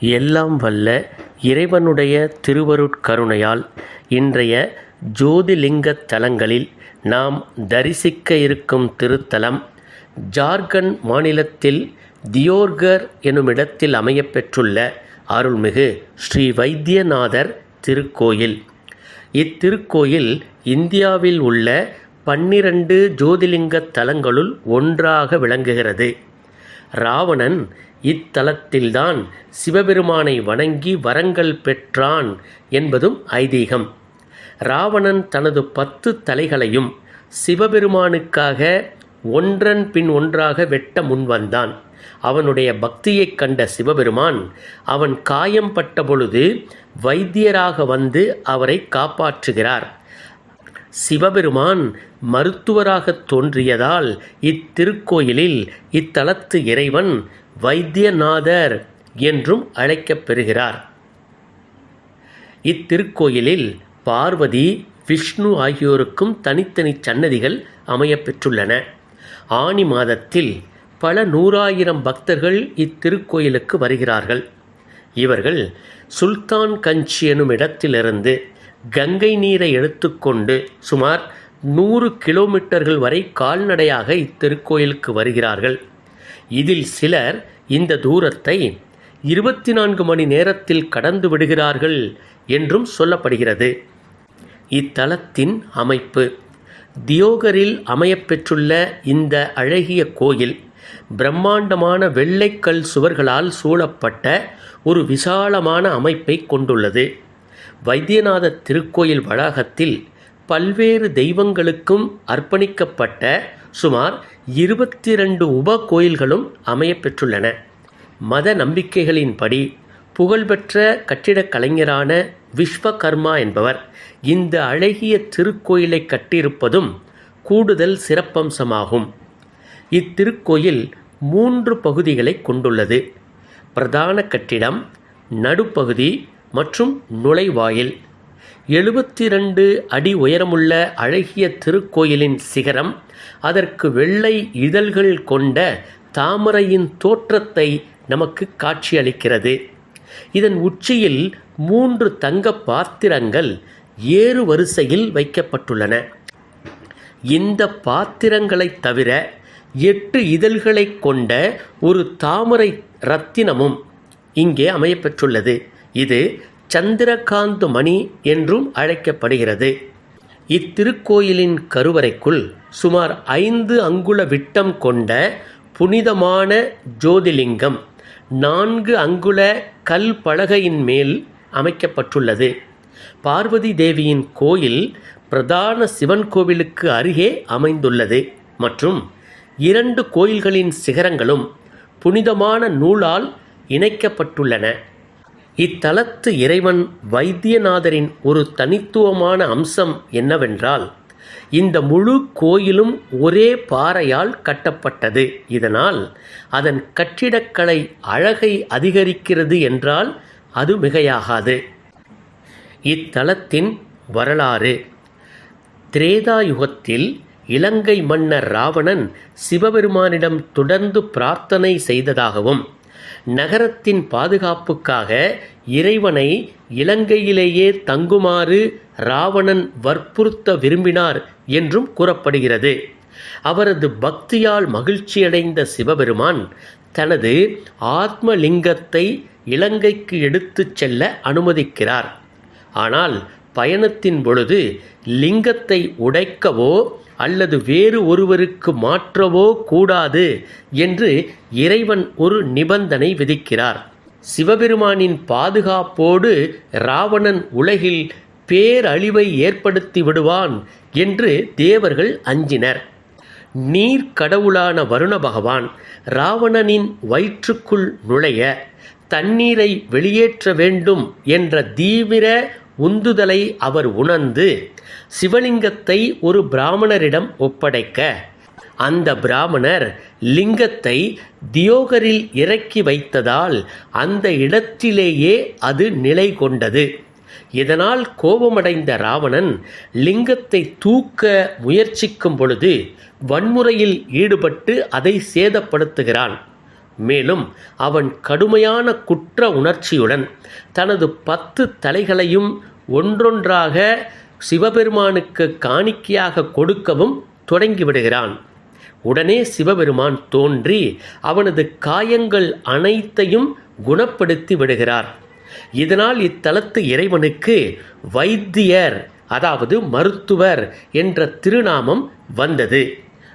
எல்லாம் வல்ல இறைவனுடைய திருவருட்கருணையால் இன்றைய ஜோதிலிங்கத் தலங்களில் நாம் தரிசிக்க இருக்கும் திருத்தலம் ஜார்க்கண்ட் மாநிலத்தில் தியோர்கர் எனுமிடத்தில் அமையப்பெற்றுள்ள அருள்மிகு ஸ்ரீ வைத்தியநாதர் திருக்கோயில். இத்திருக்கோயில் இந்தியாவில் உள்ள பன்னிரண்டு ஜோதிலிங்கத் தலங்களுள் ஒன்றாக விளங்குகிறது. ராவணன் இத்தலத்தில்தான் சிவபெருமானை வணங்கி வரங்கள் பெற்றான் என்பதும் ஐதீகம். ராவணன் தனது பத்து தலைகளையும் சிவபெருமானுக்காக ஒன்றன் பின் ஒன்றாக வெட்ட முன்வந்தான். அவனுடைய பக்தியைக் கண்ட சிவபெருமான் அவன் காயம் பட்ட பொழுது வைத்தியராக வந்து அவரை காப்பாற்றுகிறார். சிவபெருமான் மருத்துவராகத் தோன்றியதால் இத்திருக்கோயிலில் இத்தலத்து இறைவன் வைத்தியநாதர் என்றும் அழைக்கப்பெறுகிறார். இத்திருக்கோயிலில் பார்வதி விஷ்ணு ஆகியோருக்கும் தனித்தனி சன்னதிகள் அமையப்பெற்றுள்ளன. ஆனி மாதத்தில் பல நூறாயிரம் பக்தர்கள் இத்திருக்கோயிலுக்கு வருகிறார்கள். இவர்கள் சுல்தான் கஞ்ச் எனும் இடத்திலிருந்து கங்கை நீரை எடுத்துக்கொண்டு சுமார் நூறு கிலோமீட்டர்கள் வரை கால்நடையாக இத்திருக்கோயிலுக்கு வருகிறார்கள். இதில் சிலர் இந்த தூரத்தை இருபத்தி நான்கு மணி நேரத்தில் கடந்து விடுகிறார்கள் என்றும் சொல்லப்படுகிறது. இத்தலத்தின் அமைப்பு. தியோகரில் அமையப்பெற்றுள்ள இந்த அழகிய கோயில் பிரம்மாண்டமான வெள்ளைக்கல் சுவர்களால் சூழப்பட்ட ஒரு விசாலமான அமைப்பை கொண்டுள்ளது. வைத்தியநாத திருக்கோயில் வளாகத்தில் பல்வேறு தெய்வங்களுக்கும் அர்ப்பணிக்கப்பட்ட சுமார் இருபத்தி ரெண்டு உப கோயில்களும் அமையப்பெற்றுள்ளன. மத நம்பிக்கைகளின்படி புகழ்பெற்ற கட்டிடக் கலைஞரான விஸ்வகர்மா என்பவர் இந்த அழகிய திருக்கோயிலை கட்டியிருப்பதும் கூடுதல் சிறப்பம்சமாகும். இத்திருக்கோயில் மூன்று பகுதிகளை கொண்டுள்ளது. பிரதான கட்டிடம் நடுப்பகுதி மற்றும் நுழைவாயில். எழுபத்தி ரெண்டு அடி உயரமுள்ள அழகிய திருக்கோயிலின் சிகரம் அதற்கு வெள்ளை இதழ்கள் கொண்ட தாமரையின் தோற்றத்தை நமக்கு காட்சியளிக்கிறது. இதன் உச்சியில் மூன்று தங்க பாத்திரங்கள் ஏறு வரிசையில் வைக்கப்பட்டுள்ளன. இந்த பாத்திரங்களைத் தவிர எட்டு இதழ்களைக் கொண்ட ஒரு தாமரை ரத்தினமும் இங்கே அமையப்பெற்றுள்ளது இது சந்திரகாந்து மணி என்றும் அழைக்கப்படுகிறது. இத்திருக்கோயிலின் கருவறைக்குள் சுமார் ஐந்து அங்குல விட்டம் கொண்ட புனிதமான ஜோதிலிங்கம் நான்கு அங்குல கல் பலகையின் மேல் அமைக்கப்பட்டுள்ளது. பார்வதி தேவியின் கோயில் பிரதான சிவன் கோவிலுக்கு அருகே அமைந்துள்ளது மற்றும் இரண்டு கோயில்களின் சிகரங்களும் புனிதமான நூலால் இணைக்கப்பட்டுள்ளன. இத்தலத்து இறைவன் வைத்தியநாதரின் ஒரு தனித்துவமான அம்சம் என்னவென்றால் இந்த முழு கோயிலும் ஒரே பாறையால் கட்டப்பட்டது. இதனால் அதன் கட்டிடக்கலை அழகை அதிகரிக்கிறது என்றால் அது மிகையாகாது. இத்தலத்தின் வரலாறு. திரேதாயுகத்தில் இலங்கை மன்னர் ராவணன் சிவபெருமானிடம் தொடர்ந்து பிரார்த்தனை செய்ததாகவும் நகரத்தின் பாதுகாப்புக்காக இறைவனை இலங்கையிலேயே தங்குமாறு ராவணன் வற்புறுத்த விரும்பினார் என்றும் கூறப்படுகிறது. அவரது பக்தியால் மகிழ்ச்சியடைந்த சிவபெருமான் தனது ஆத்மலிங்கத்தை இலங்கைக்கு எடுத்துச் செல்ல அனுமதிக்கிறார். ஆனால் பயணத்தின் பொழுது லிங்கத்தை உடைக்கவோ அல்லது வேறு ஒருவருக்கு மாற்றவோ கூடாது என்று இறைவன் ஒரு நிபந்தனை விதிக்கிறார். சிவபெருமானின் பாதுகாப்போடு ராவணன் உலகில் பேரழிவை ஏற்படுத்தி விடுவான் என்று தேவர்கள் அஞ்சினர். நீர் கடவுளான வருண பகவான் ராவணனின் வயிற்றுக்குள் நுழைய தண்ணீரை வெளியேற்ற வேண்டும் என்ற தீவிர உந்துதலை அவர் உணர்ந்து சிவலிங்கத்தை ஒரு பிராமணரிடம் ஒப்படைக்க. அந்த பிராமணர் லிங்கத்தை தியோகரில் இறக்கி வைத்ததால் அந்த இடத்திலேயே அது நிலை கொண்டது. இதனால் கோபமடைந்த ராவணன் லிங்கத்தை தூக்க முயற்சிக்கும் பொழுது வன்முறையில் ஈடுபட்டு அதை சேதப்படுத்துகிறான். மேலும் அவன் கடுமையான குற்ற உணர்ச்சியுடன் தனது பத்து தலைகளையும் ஒன்றொன்றாக சிவபெருமானுக்கு காணிக்கையாக கொடுக்கவும் தொடங்கிவிடுகிறான் உடனே சிவபெருமான் தோன்றி அவனது காயங்கள் அனைத்தையும் குணப்படுத்தி விடுகிறார். இதனால் இத்தலத்து இறைவனுக்கு வைத்தியர் அதாவது மருத்துவர் என்ற திருநாமம் வந்தது.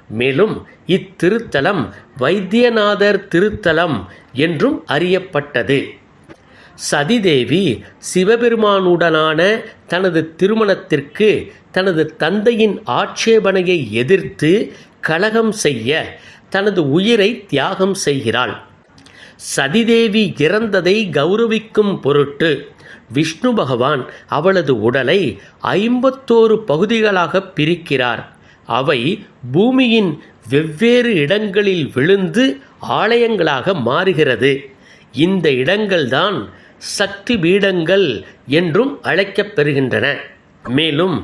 மேலும் இத்திருத்தலம் வைத்தியநாதர் திருத்தலம் என்றும் அறியப்பட்டது. சதிதேவி சிவபெருமானுடனான தனது திருமணத்திற்கு தனது தந்தையின் ஆட்சேபனையை எதிர்த்து கலகம் செய்ய தனது உயிரை தியாகம் செய்கிறாள். சதிதேவி இறந்ததை கௌரவிக்கும் பொருட்டு விஷ்ணு பகவான் அவளது உடலை ஐம்பத்தோரு பகுதிகளாக பிரிக்கிறார். அவை பூமியின் வெவ்வேறு இடங்களில் விழுந்து ஆலயங்களாக மாறுகிறது. இந்த இடங்கள்தான் சக்தி பீடங்கள் என்றும் அழைக்கப்பெறுகின்றன. மேலும்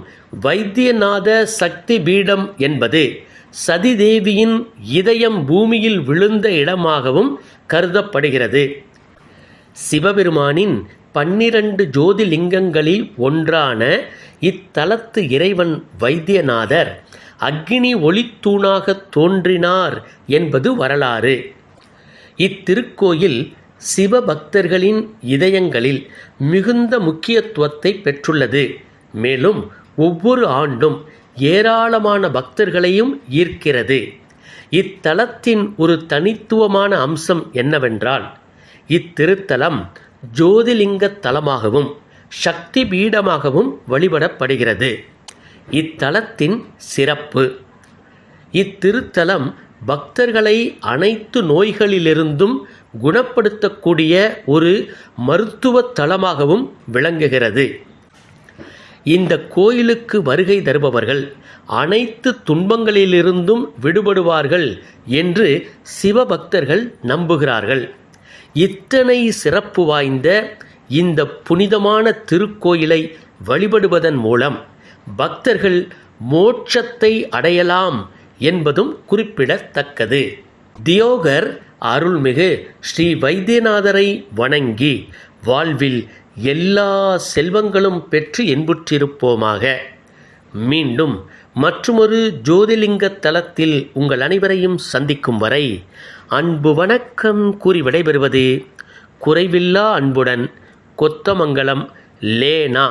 வைத்தியநாத சக்தி பீடம் என்பது சதிதேவியின் இதயம் பூமியில் விழுந்த இடமாகவும் கருதப்படுகிறது. சிவபெருமானின் பன்னிரண்டு ஜோதிலிங்கங்களில் ஒன்றான இத்தலத்து இறைவன் வைத்தியநாதர் அக்னி ஒளித்தூணாக தோன்றினார் என்பது வரலாறு. இத்திருக்கோயில் சிவபக்தர்களின் இதயங்களில் மிகுந்த முக்கியத்துவத்தை பெற்றுள்ளது. மேலும் ஒவ்வொரு ஆண்டும் ஏராளமான பக்தர்களையும் ஈர்க்கிறது. இத்தலத்தின் ஒரு தனித்துவமான அம்சம் என்னவென்றால் இத்திருத்தலம் ஜோதிலிங்க தலமாகவும் சக்தி பீடமாகவும் வழிபடப்படுகிறது. இத்தலத்தின் சிறப்பு. இத்திருத்தலம் பக்தர்களை அனைத்து நோய்களிலிருந்தும் குணப்படுத்தக்கூடிய ஒரு மருத்துவ தலமாகவும் விளங்குகிறது. இந்த கோயிலுக்கு வருகை தருபவர்கள் அனைத்து துன்பங்களிலிருந்தும் விடுபடுவார்கள் என்று சிவபக்தர்கள் நம்புகிறார்கள். இத்தனை சிறப்பு வாய்ந்த இந்த புனிதமான திருக்கோயிலை வழிபடுவதன் மூலம் பக்தர்கள் மோட்சத்தை அடையலாம் என்பதும் குறிப்பிடத்தக்கது. தியோகர் அருள்மிகு ஸ்ரீ வைத்தியநாதரை வணங்கி வாழ்வில் எல்லா செல்வங்களும் பெற்று இன்புற்றிருப்போமாக. மீண்டும் மற்றுமொரு ஜோதிலிங்க தலத்தில் உங்கள் அனைவரையும் சந்திக்கும் வரை அன்பு வணக்கம் கூறி விடைபெறுவது குறைவில்லா அன்புடன் கொத்தமங்கலம் லேனா.